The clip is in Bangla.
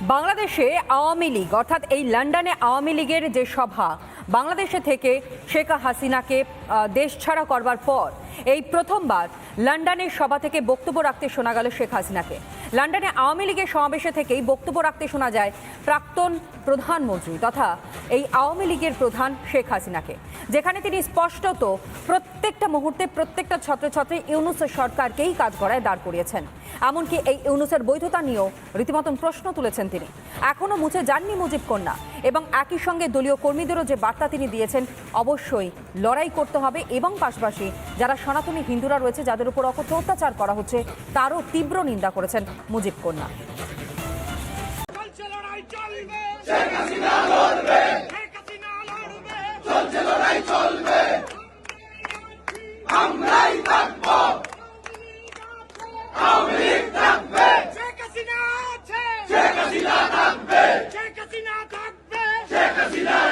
বাংলাদেশে আওয়ামী লীগ, অর্থাৎ এই লন্ডনে আওয়ামী লীগের যে সভা, বাংলাদেশে থেকে শেখ হাসিনাকে দেশ ছাড়া করবার পর এই প্রথমবার লন্ডনের সভা থেকে বক্তব্য রাখতে শোনা গেল শেখ হাসিনাকে। লন্ডনে আওয়ামী লীগের সমাবেশে থেকেই বক্তব্য রাখতে শোনা যায় প্রাক্তন প্রধানমন্ত্রী তথা এই আওয়ামী লীগের প্রধান শেখ হাসিনাকে। যেখানে তিনি স্পষ্টত প্রত্যেকটা মুহূর্তে, প্রত্যেকটা ছাত্রছাত্রী ইউনুসের সরকারকেই কাজ করায় দাঁড় করিয়েছেন। এমনকি এই ইউনুসের বৈধতা নিয়েও রীতিমতন প্রশ্ন তুলেছেন তিনি। এখনও মুছে যাননি মুজিব কন্যা। এবং একই সঙ্গে দলীয় কর্মীদেরও যে বার্তা তিনি দিয়েছেন, অবশ্যই লড়াই করতে হবে এবং পাশাপাশি যারা সনাতনী হিন্দুরা রয়েছে, যাদের উপর অকথ্য অত্যাচার করা হচ্ছে, তারও তীব্র নিন্দা করেছেন মুজিব কন্যা। Seca cidade!